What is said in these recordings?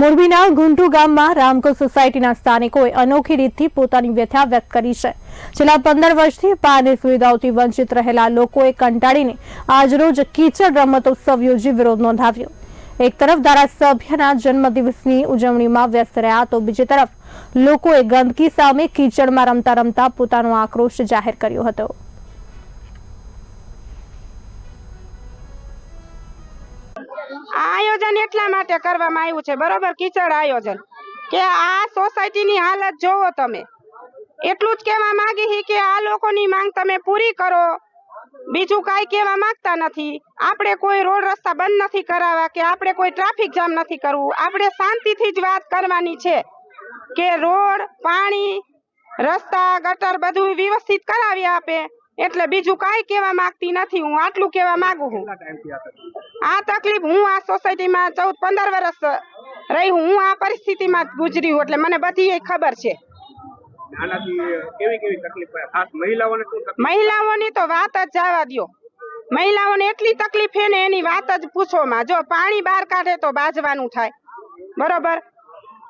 મોરબીના ગુંટુ ગામમાં રામકો સોસાયટીના સ્થાનિકોએ અનોખી રીતથી પોતાની વ્યથા વ્યક્ત કરી છે. છેલ્લા પંદર વર્ષથી પાની સુવિધાઓથી વંચિત રહેલા લોકોએ કંટાળીને આજરોજ કીચડ રમતોત્સવ યોજી વિરોધ નોંધાવ્યો. એક તરફ ધારાસભ્યના જન્મદિવસની ઉજવણીમાં વ્યસ્ત રહ્યા તો બીજી તરફ લોકોએ ગંદકી સામે કીચડમાં રમતા રમતા પોતાનો આક્રોશ જાહેર કર્યો હતો. આયોજન એટલા માટે કરવામાં આવ્યું છે. બરોબર? કીચડ આયોજન. કે આ સોસાયટીની હાલત જોવો તમે. એટલું જ કહેવા માંગી કે આ લોકોની માંગ તમે પૂરી કરો. બીજું કાંઈ કહેવા માંગતા નથી. આપણે કોઈ રોડ રસ્તા બંધ નથી કરાવવા કે આપણે કોઈ ટ્રાફિક જામ નથી કરવું. આપણે શાંતિથી જ વાત કરવાની છે કે રોડ, પાણી, રસ્તા, ગટર બધું વ્યવસ્થિત કરાવી આપે. એટલે બીજું કઈ કહેવા માંગતી નથી. હું આટલું કહેવા માંગુ છું. આ તકલીફ? હું આ સોસાયટીમાં ચૌદ પંદર વર્ષ રહી હું. આ પરિસ્થિતિમાં ગુજરી હું એટલે મને બધી એ ખબર છે. કેવી કેવી મહિલાઓને તો વાત જ જવા દ્યો. મહિલાઓને એટલી તકલીફ છે ને એની વાત જ પૂછોમાં જો પાણી બહાર કાઢે તો બાજવાનું થાય. બરોબર?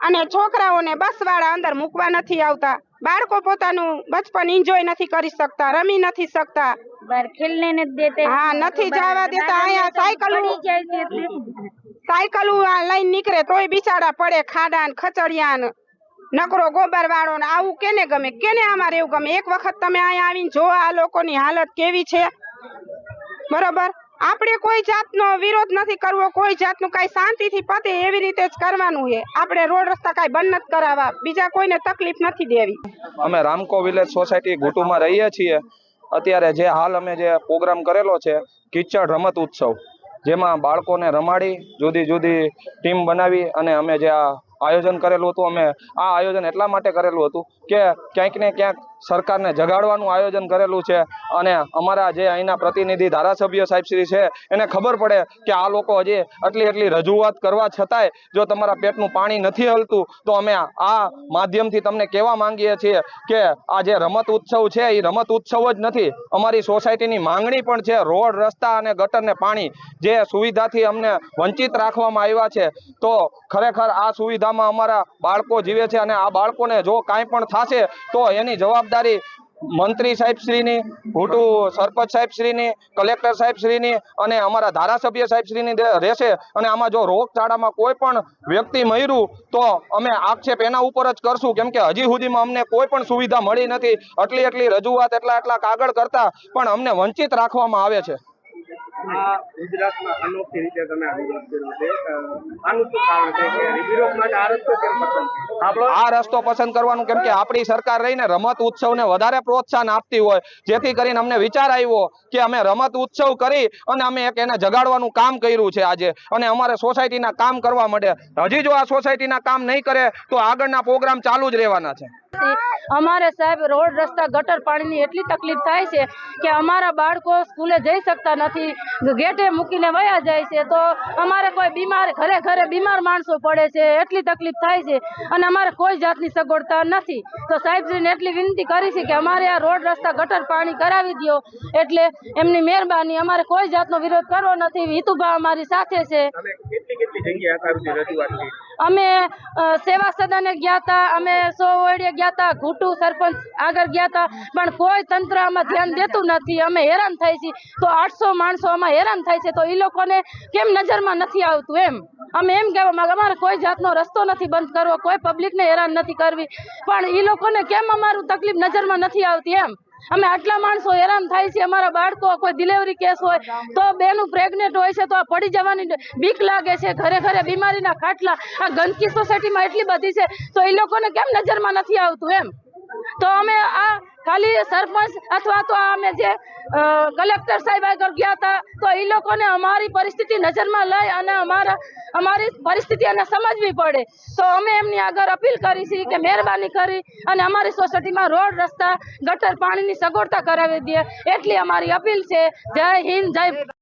અને છોકરાઓને બસવાળા અંદર મૂકવા નથી આવતા. બાળકો પોતાનું બચપન એન્જોય નથી કરી શકતા રમી નથી શકતા. ખેલને હા નથી જવા દેતા અહીંયા સાયકલ સાયકલ લઈને નીકળે તોય બિચારા પડે ખાડા ને ખચડિયા નકરો ગોબર વાળો ને આવું કેને ગમે? કેને અમારે એવું ગમે? એક વખત તમે અહીંયા આવીને જો આ લોકોની હાલત કેવી છે? બરોબર? આપણે કોઈ જાતનો વિરોધ નથી કરવો, કોઈ જાતનું કાંઈ શાંતિથી પતે એવી રીતે જ કરવાનું છે. આપણે રોડ રસ્તા કાંઈ બંધ નથી કરાવવા. બીજા કોઈને તકલીફ નથી દેવી. અમે રામકો વિલેજ સોસાયટી ગુટુમાં રહીએ છીએ. અત્યારે જે હાલ અમે જે પ્રોગ્રામ કરેલો છે, કિચડ રમત ઉત્સવ, જેમાં બાળકોને રમાડી, જુદી જુદી ટીમ બનાવી અને અમે જે આ આયોજન કરેલું હતું, અમે આ આયોજન એટલા માટે કરેલું હતું કે ક્યાંક ને ક્યાંક સરકારને જગાડવાનું આયોજન કરેલું છે અને અમારા જે અહીંના પ્રતિનિધિ ધારાસભ્ય સાહેબશ્રી છે, એને ખબર પડે કે આ લોકો હજી આટલી એટલી રજૂઆત કરવા છતાંય જો તમારા પેટનું પાણી નથી હલતું, તો અમે આ માધ્યમથી તમને કહેવા માંગીએ છીએ કે આ જે રમત ઉત્સવ છે, એ રમત ઉત્સવ જ નથી. અમારી સોસાયટીની માંગણી પણ છે, રોડ, રસ્તા અને ગટરને પાણી જે સુવિધાથી અમને વંચિત રાખવામાં આવ્યા છે, તો ખરેખર આ સુવિધામાં અમારા બાળકો જીવે છે અને આ બાળકોને જો કાંઈ પણ થશે, તો એની જવાબદારી મંત્રી સાહેબશ્રીની ભૂટુ સરપંચ સાહેબશ્રીની કલેક્ટર સાહેબશ્રીની અને અમારા ધારાસભ્ય સાહેબશ્રીની રહેશે. અને આમાં જો રોગચાળામાં કોઈ પણ વ્યક્તિ મર્યું, તો અમે આક્ષેપ એના ઉપર જ કરશું. કેમ કે હજી સુધીમાં અમને કોઈ પણ સુવિધા મળી નથી. આટલી એટલી રજૂઆત એટલા એટલા કાગળ કરતા પણ અમને વંચિત રાખવામાં આવે છે. આ ગુજરાતમાં અનોખી રસ્તો પસંદ કરવાનું કેમ કે આપણી સરકાર રહીને રમત ઉત્સવને વધારે પ્રોત્સાહન આપતી હોય. જેથી કરીને અમને વિચાર આવ્યો કે અમે રમત ઉત્સવ કરી અને અમે એક એને જગાડવાનું કામ કર્યું છે આજે. અને અમારે સોસાયટીના કામ કરવા માટે હજી જો આ સોસાયટીના કામ નહીં કરે તો આગળના પ્રોગ્રામ ચાલુ જ રહેવાના છે. અમારે સાહેબ રોડ, રસ્તા, ગટર પાણીની એટલી તકલીફ થાય છે કે અમારા બાળકો સ્કૂલે જઈ શકતા નથી. ગેટે મૂકીને વયા જાય છે. તો અમારે કોઈ બીમાર, ઘરે ઘરે બીમાર માણસો પડે છે. એટલી તકલીફ થાય છે. અને અમારે કોઈ જાતની સગવડતા નથી. તો સાહેબશ્રીને એટલી વિનંતી કરી છે કે અમારે આ રોડ, રસ્તા, ગટર પાણી કરાવી દો એટલે એમની મહેરબાની, અમારે કોઈ જાતનો વિરોધ કરવો નથી. હિતુભા અમારી સાથે છે. કેટલી કેટલી જગ્યાએ રજૂઆત અમે સેવા સદને ગયા હતા અમે સો ઓળીએ ગયા હતા ઘૂંટુ સરપંચ આગળ ગયા હતા પણ કોઈ તંત્ર આમાં ધ્યાન દેતું નથી. અમે હેરાન થાય છે તો આઠસો માણસો આમાં હેરાન થાય છે. તો એ લોકોને કેમ નજરમાં નથી આવતું એમ? અમે એમ કહેવા માંગે, અમારે કોઈ જાતનો રસ્તો નથી બંધ કરવો, કોઈ પબ્લિકને હેરાન નથી કરવી. પણ એ લોકોને કેમ અમારું તકલીફ નજરમાં નથી આવતી એમ? અમે આટલા માણસો હેરાન થાય છે, અમારા બાળકો, કોઈ ડિલિવરી કેસ હોય, તો બેનું પ્રેગ્નેન્ટ હોય છે, તો આ પડી જવાની બીક લાગે છે, ઘરે ઘરે બીમારીના ખાટલા. આ ગંદકી સોસાયટીમાં એટલી બધી છે, તો એ લોકોને કેમ નજરમાં નથી આવતું એમ? તો અમે આ ખાલી સરપંચ અથવા તો અમે જે કલેક્ટર સાહેબ આગળ ગયા હતા, તો એ લોકોને અમારી પરિસ્થિતિ નજરમાં લઈ અને અમારા, અમારી પરિસ્થિતિ એને સમજવી પડે. તો અમે એમની આગળ અપીલ કરી છે કે મહેરબાની કરી અને અમારી સોસાયટીમાં રોડ, રસ્તા, ગટર પાણીની સગવડતા કરાવી દે. એટલી અમારી અપીલ છે. જય હિન્દ, જય